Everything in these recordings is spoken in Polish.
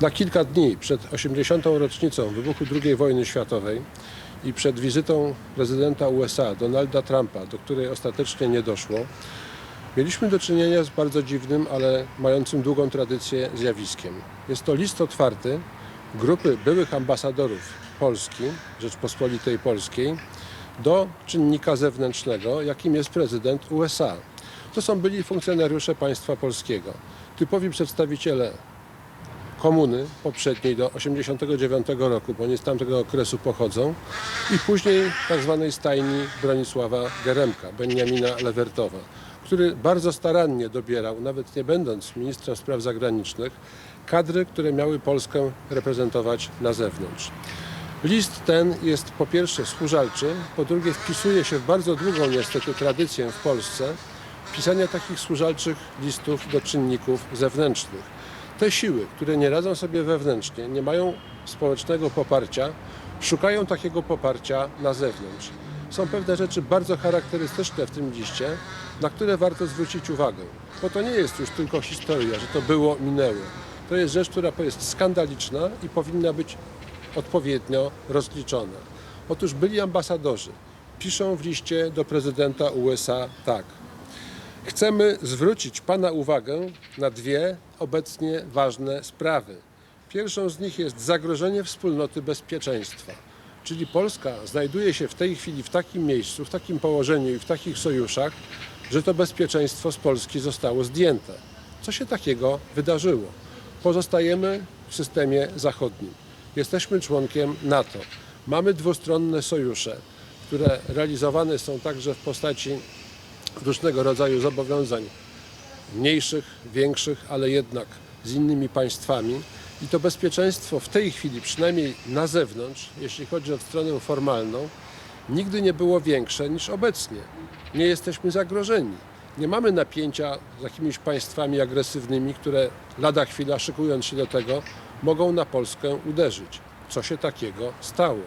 Na kilka dni przed 80. rocznicą wybuchu II wojny światowej i przed wizytą prezydenta USA Donalda Trumpa, do której ostatecznie nie doszło, mieliśmy do czynienia z bardzo dziwnym, ale mającym długą tradycję zjawiskiem. Jest to list otwarty grupy byłych ambasadorów Polski, Rzeczpospolitej Polskiej, do czynnika zewnętrznego, jakim jest prezydent USA. To są byli funkcjonariusze państwa polskiego, typowi przedstawiciele komuny poprzedniej do 89 roku, bo nie z tamtego okresu pochodzą i później tak zwanej stajni Bronisława Geremka, Beniamina Lewertowa, który bardzo starannie dobierał, nawet nie będąc ministrem spraw zagranicznych, kadry, które miały Polskę reprezentować na zewnątrz. List ten jest po pierwsze służalczy, po drugie wpisuje się w bardzo długą niestety tradycję w Polsce pisania takich służalczych listów do czynników zewnętrznych. Te siły, które nie radzą sobie wewnętrznie, nie mają społecznego poparcia, szukają takiego poparcia na zewnątrz. Są pewne rzeczy bardzo charakterystyczne w tym liście, na które warto zwrócić uwagę. Bo to nie jest już tylko historia, że to było, minęło. To jest rzecz, która jest skandaliczna i powinna być odpowiednio rozliczona. Otóż byli ambasadorzy piszą w liście do prezydenta USA tak. Chcemy zwrócić Pana uwagę na dwie obecnie ważne sprawy. Pierwszą z nich jest zagrożenie wspólnoty bezpieczeństwa. Czyli Polska znajduje się w tej chwili w takim miejscu, w takim położeniu i w takich sojuszach, że to bezpieczeństwo z Polski zostało zdjęte. Co się takiego wydarzyło? Pozostajemy w systemie zachodnim. Jesteśmy członkiem NATO. Mamy dwustronne sojusze, które realizowane są także w postaci różnego rodzaju zobowiązań mniejszych, większych, ale jednak z innymi państwami. I to bezpieczeństwo w tej chwili, przynajmniej na zewnątrz, jeśli chodzi o stronę formalną, nigdy nie było większe niż obecnie. Nie jesteśmy zagrożeni. Nie mamy napięcia z jakimiś państwami agresywnymi, które lada chwila, szykując się do tego, mogą na Polskę uderzyć. Co się takiego stało?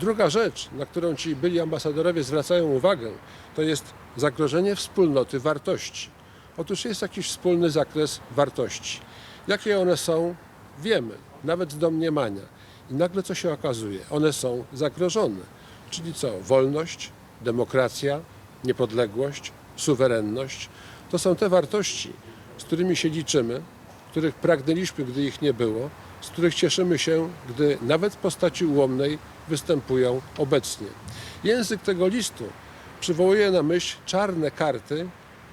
Druga rzecz, na którą ci byli ambasadorowie zwracają uwagę, to jest zagrożenie wspólnoty wartości. Otóż jest jakiś wspólny zakres wartości. Jakie one są, wiemy, nawet z domniemania. I nagle co się okazuje? One są zagrożone. Czyli co? Wolność, demokracja, niepodległość, suwerenność. To są te wartości, z którymi się liczymy, których pragnęliśmy, gdy ich nie było, z których cieszymy się, gdy nawet w postaci ułomnej występują obecnie. Język tego listu przywołuje na myśl czarne karty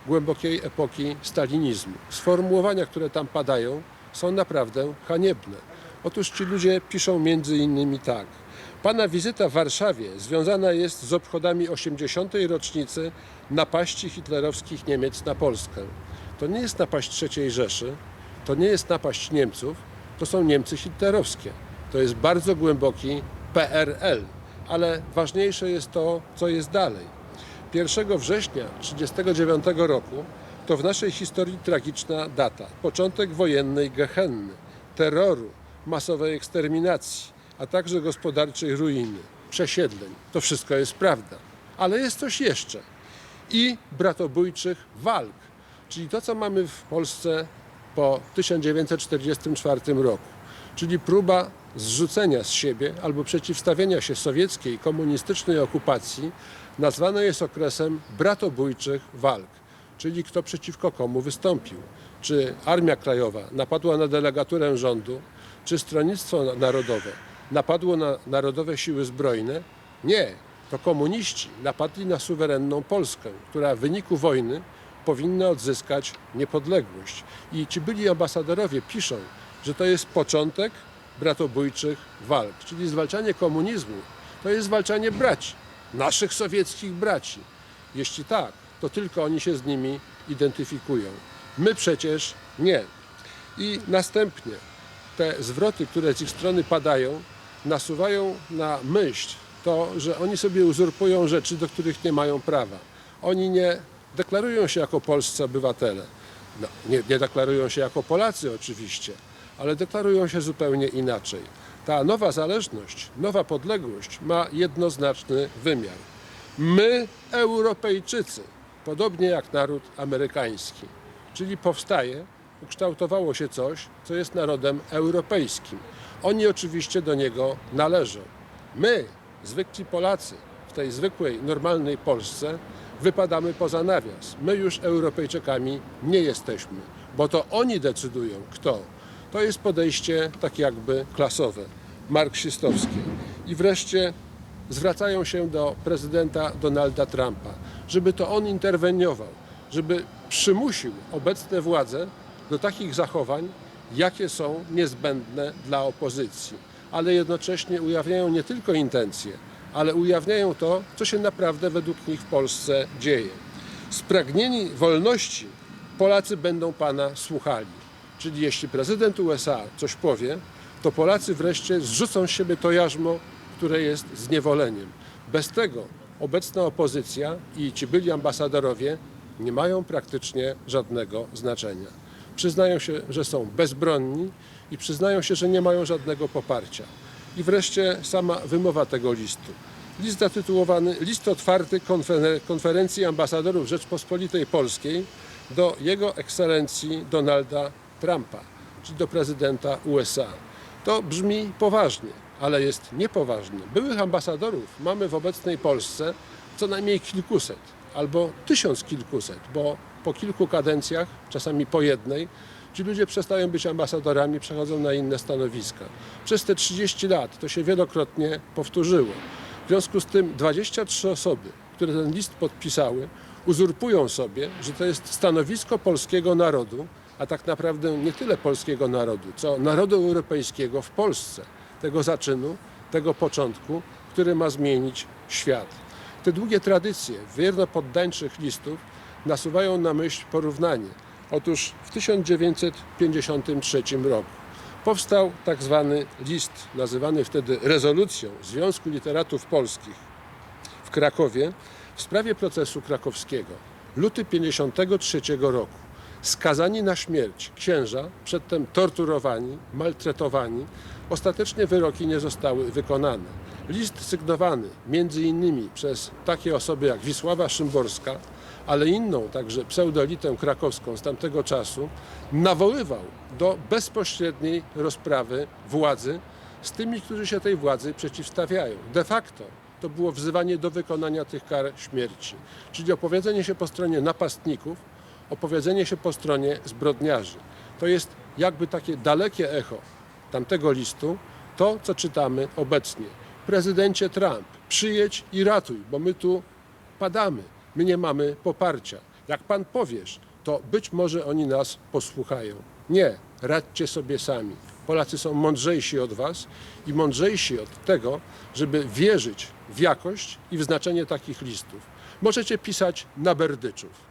głębokiej epoki stalinizmu. Sformułowania, które tam padają, są naprawdę haniebne. Otóż ci ludzie piszą między innymi tak. Pana wizyta w Warszawie związana jest z obchodami 80. rocznicy napaści hitlerowskich Niemiec na Polskę. To nie jest napaść III Rzeszy, to nie jest napaść Niemców, to są Niemcy hitlerowskie. To jest bardzo głęboki PRL, ale ważniejsze jest to, co jest dalej. 1 września 1939 roku to w naszej historii tragiczna data. Początek wojennej gehenny, terroru, masowej eksterminacji, a także gospodarczej ruiny, przesiedleń. To wszystko jest prawda. Ale jest coś jeszcze. I bratobójczych walk, czyli to, co mamy w Polsce po 1944 roku, czyli próba zrzucenia z siebie albo przeciwstawienia się sowieckiej komunistycznej okupacji, nazwane jest okresem bratobójczych walk, czyli kto przeciwko komu wystąpił. Czy Armia Krajowa napadła na delegaturę rządu, czy Stronnictwo Narodowe napadło na Narodowe Siły Zbrojne? Nie, to komuniści napadli na suwerenną Polskę, która w wyniku wojny powinna odzyskać niepodległość. I ci byli ambasadorowie piszą, że to jest początek bratobójczych walk, czyli zwalczanie komunizmu to jest zwalczanie braci, naszych sowieckich braci. Jeśli tak, to tylko oni się z nimi identyfikują. My przecież nie. I następnie te zwroty, które z ich strony padają, nasuwają na myśl to, że oni sobie uzurpują rzeczy, do których nie mają prawa. Oni nie deklarują się jako polscy obywatele. No, nie, nie deklarują się jako Polacy oczywiście, ale deklarują się zupełnie inaczej. Ta nowa zależność, nowa podległość ma jednoznaczny wymiar. My, Europejczycy, podobnie jak naród amerykański, czyli powstaje ukształtowało się coś, co jest narodem europejskim. Oni oczywiście do niego należą. My, zwykli Polacy, w tej zwykłej, normalnej Polsce, wypadamy poza nawias. My już Europejczykami nie jesteśmy, bo to oni decydują, kto. To jest podejście tak jakby klasowe, marksistowskie. I wreszcie zwracają się do prezydenta Donalda Trumpa, żeby to on interweniował, żeby przymusił obecne władze do takich zachowań, jakie są niezbędne dla opozycji, ale jednocześnie ujawniają nie tylko intencje, ale ujawniają to, co się naprawdę według nich w Polsce dzieje. Spragnieni wolności Polacy będą Pana słuchali. Czyli jeśli prezydent USA coś powie, to Polacy wreszcie zrzucą z siebie to jarzmo, które jest zniewoleniem. Bez tego obecna opozycja i ci byli ambasadorowie nie mają praktycznie żadnego znaczenia. Przyznają się, że są bezbronni i przyznają się, że nie mają żadnego poparcia. I wreszcie sama wymowa tego listu. List zatytułowany List otwarty konfer- konferencji ambasadorów Rzeczpospolitej Polskiej do Jego Ekscelencji Donalda Trumpa, czyli do prezydenta USA. To brzmi poważnie, ale jest niepoważnie. Byłych ambasadorów mamy w obecnej Polsce co najmniej kilkuset albo tysiąc kilkuset, bo po kilku kadencjach, czasami po jednej, ci ludzie przestają być ambasadorami, przechodzą na inne stanowiska. Przez te 30 lat to się wielokrotnie powtórzyło. W związku z tym 23 osoby, które ten list podpisały, uzurpują sobie, że to jest stanowisko polskiego narodu, a tak naprawdę nie tyle polskiego narodu, co narodu europejskiego w Polsce, tego zaczynu, tego początku, który ma zmienić świat. Te długie tradycje wierno-poddańczych listów nasuwają na myśl porównanie. Otóż w 1953 roku powstał tak zwany list, nazywany wtedy rezolucją Związku Literatów Polskich w Krakowie w sprawie procesu krakowskiego. Luty 53 roku. Skazani na śmierć księża, przedtem torturowani, maltretowani, ostatecznie wyroki nie zostały wykonane. List sygnowany innymi przez takie osoby jak Wisława Szymborska, ale inną także pseudolitę krakowską z tamtego czasu, nawoływał do bezpośredniej rozprawy władzy z tymi, którzy się tej władzy przeciwstawiają. De facto to było wzywanie do wykonania tych kar śmierci, czyli opowiedzenie się po stronie napastników, opowiedzenie się po stronie zbrodniarzy. To jest jakby takie dalekie echo tamtego listu, to co czytamy obecnie. Prezydencie Trump, przyjedź i ratuj, bo my tu padamy, my nie mamy poparcia. Jak pan powiesz, to być może oni nas posłuchają. Nie, radźcie sobie sami. Polacy są mądrzejsi od was i mądrzejsi od tego, żeby wierzyć w jakość i w znaczenie takich listów. Możecie pisać na berdyczów.